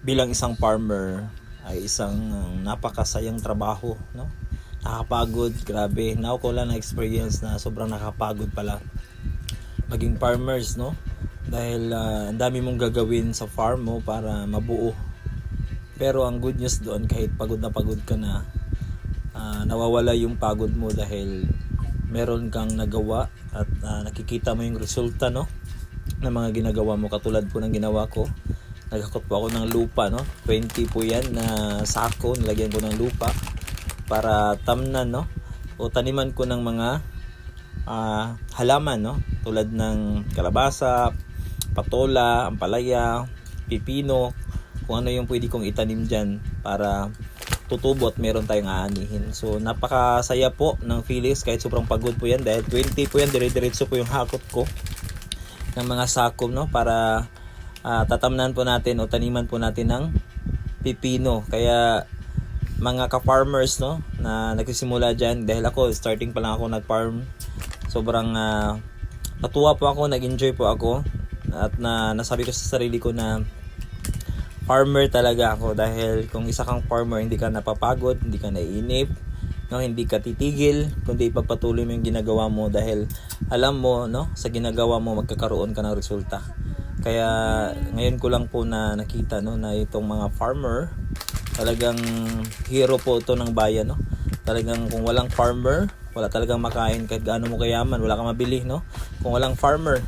bilang isang farmer ay isang uh, napakasayang trabaho, no? Nakapagod, grabe. Now ko lang na-experience na sobrang nakapagod pala maging farmers, no? Dahil ah, ang dami mong gagawin sa farm mo para mabuo. Pero ang good news doon kahit pagod na pagod ka na, ah, nawawala yung pagod mo dahil meron kang nagawa at ah, nakikita mo yung resulta, no? ng mga ginagawa mo katulad po ng ginawa ko naghakot po ako ng lupa no? 20 po yan na sako nilagyan ko ng lupa para tamnan no? O taniman ko ng mga ah, halaman no? Tulad ng kalabasa patola ampalaya pipino kung ano yung pwede kong itanim dyan para tutubo at meron tayong aanihin. So napakasaya po ng Felix kahit sobrang pagod po yan dahil 20 po yan dire-diretso po yung hakot ko ng mga sakom no? Para ah, tatamnan po natin o taniman po natin ng pipino. Kaya mga ka-farmers no na nagsisimula diyan dahil ako starting pa lang ako nag-farm. Sobrang ah, natuwa po ako, nag-enjoy po ako at na nasabi ko sa sarili ko na farmer talaga ako dahil kung isa kang farmer hindi ka napapagod, hindi ka naiinip, no, hindi ka titigil, kundi ipagpatuloy mo yung ginagawa mo dahil alam mo, no, sa ginagawa mo magkakaroon ka ng resulta. Kaya ngayon ko lang po na nakita no na itong mga farmer talagang hero po ito ng bayan no. Talagang kung walang farmer, wala talagang makain kahit gaano mo kayaman, wala kang mabili no. Kung walang farmer,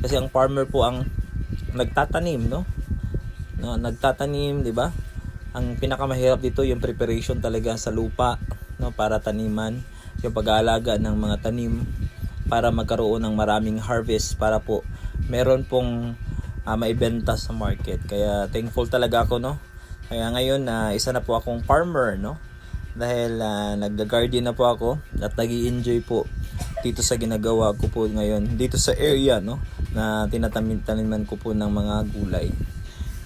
kasi ang farmer po ang nagtatanim no. No, nagtatanim, 'di ba? Ang pinakamahirap dito yung preparation talaga sa lupa no para taniman, yung pag-aalaga ng mga tanim para magkaroon ng maraming harvest para po meron pong ah, maibenta sa market. Kaya thankful talaga ako no. Kaya ngayon na isa na po akong farmer no. Dahil uh, nagga-garden na po ako at nag enjoy po dito sa ginagawa ko po ngayon dito sa area no na tinatanim-taniman ko po ng mga gulay.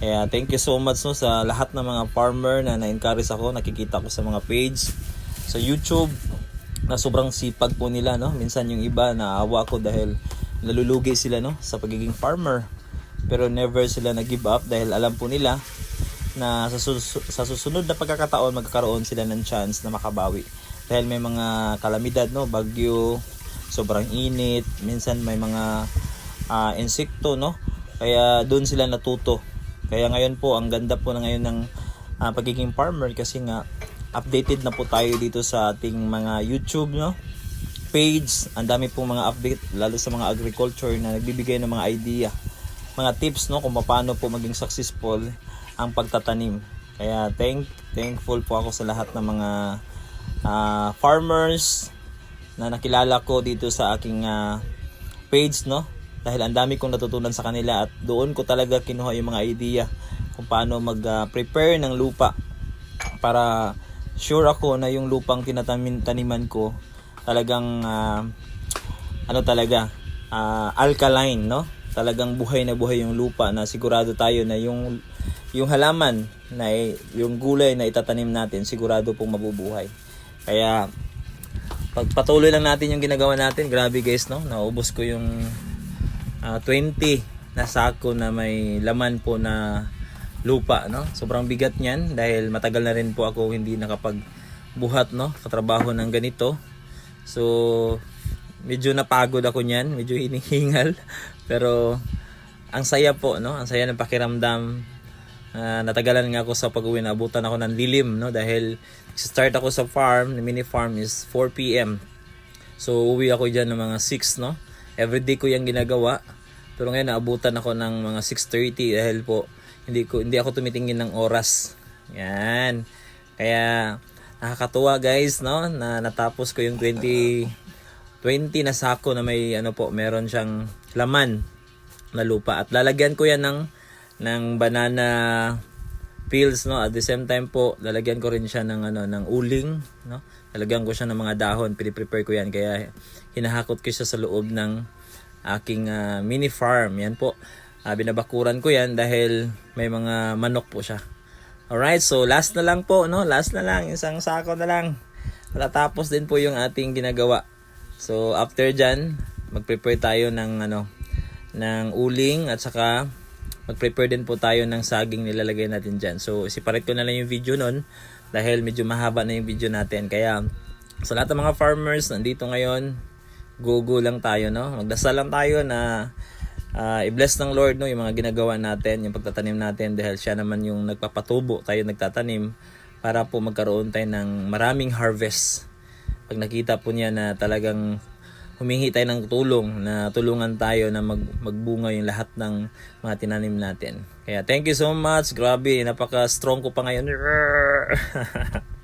Kaya thank you so much no sa lahat ng mga farmer na na-encourage ako, nakikita ko sa mga page sa YouTube na sobrang sipag po nila no. Minsan yung iba naawa ko dahil nalulugi sila no sa pagiging farmer. Pero never sila nag-give up dahil alam po nila na sa, sus- sa susunod na pagkakataon magkakaroon sila ng chance na makabawi. Dahil may mga kalamidad no, bagyo, sobrang init, minsan may mga ah, insekto no. Kaya doon sila natuto. Kaya ngayon po ang ganda po na ngayon ng ah, pagiging farmer kasi nga updated na po tayo dito sa ating mga YouTube no page. Ang dami pong mga update lalo sa mga agriculture na nagbibigay ng mga idea, mga tips no kung paano po maging successful ang pagtatanim. Kaya thank thankful po ako sa lahat ng mga ah, farmers na nakilala ko dito sa aking ah, page no dahil ang dami kong natutunan sa kanila at doon ko talaga kinuha yung mga idea kung paano mag-prepare ng lupa para sure ako na yung lupang tinatamin taniman ko talagang ah, ano talaga ah, alkaline no talagang buhay na buhay yung lupa na sigurado tayo na yung yung halaman na yung gulay na itatanim natin sigurado pong mabubuhay. Kaya pagpatuloy lang natin yung ginagawa natin grabe guys no? Naubos ko yung ah, 20 na sako na may laman po na lupa no? Sobrang bigat niyan dahil matagal na rin po ako hindi nakapagbuhat no? Katrabaho ng ganito. So medyo napagod ako niyan medyo hinihingal. Pero ang saya po no? Ang saya ng pakiramdam. Ah, natagalan nga ako sa pag-uwi. Naabutan ako ng lilim no? Dahil start ako sa farm. Mini farm is 4 PM so uwi ako diyan ng mga 6 no? Everyday ko yung ginagawa. Pero ngayon naabutan ako ng mga 6:30 dahil po hindi ko hindi ako tumitingin ng oras. Yan. Kaya nakakatuwa guys no? Na natapos ko yung 20 20 na sako na may ano po meron siyang laman na lupa. At lalagyan ko yan ng ng banana peels no? At the same time po lalagyan ko rin siya ng ano ng uling no? Lalagyan ko siya ng mga dahon. Pre-prepare ko yan. Kaya hinahakot ko siya sa loob ng aking ah, mini farm. Yan po. Ah, binabakuran ko yan dahil may mga manok po siya. Alright so last na lang po no? Last na lang. Isang sako na lang. Matatapos din po yung ating ginagawa so after dyan mag-prepare tayo ng ano ng uling at saka mag-prepare din po tayo ng saging nilalagay natin dyan. So, separate ko na lang yung video nun dahil medyo mahaba na yung video natin. Kaya, sa lahat ng mga farmers nandito ngayon, go-go lang tayo, no? Magdasal lang tayo na ah, i-bless ng Lord no yung mga ginagawa natin, yung pagtatanim natin dahil siya naman yung nagpapatubo, tayo nagtatanim para po magkaroon tayo ng maraming harvest. Pag nakita po niya na talagang humingi tayo ng tulong na tulungan tayo na mag, magbunga yung lahat ng mga tinanim natin. Kaya thank you so much. Grabe, napaka-strong ko pa ngayon.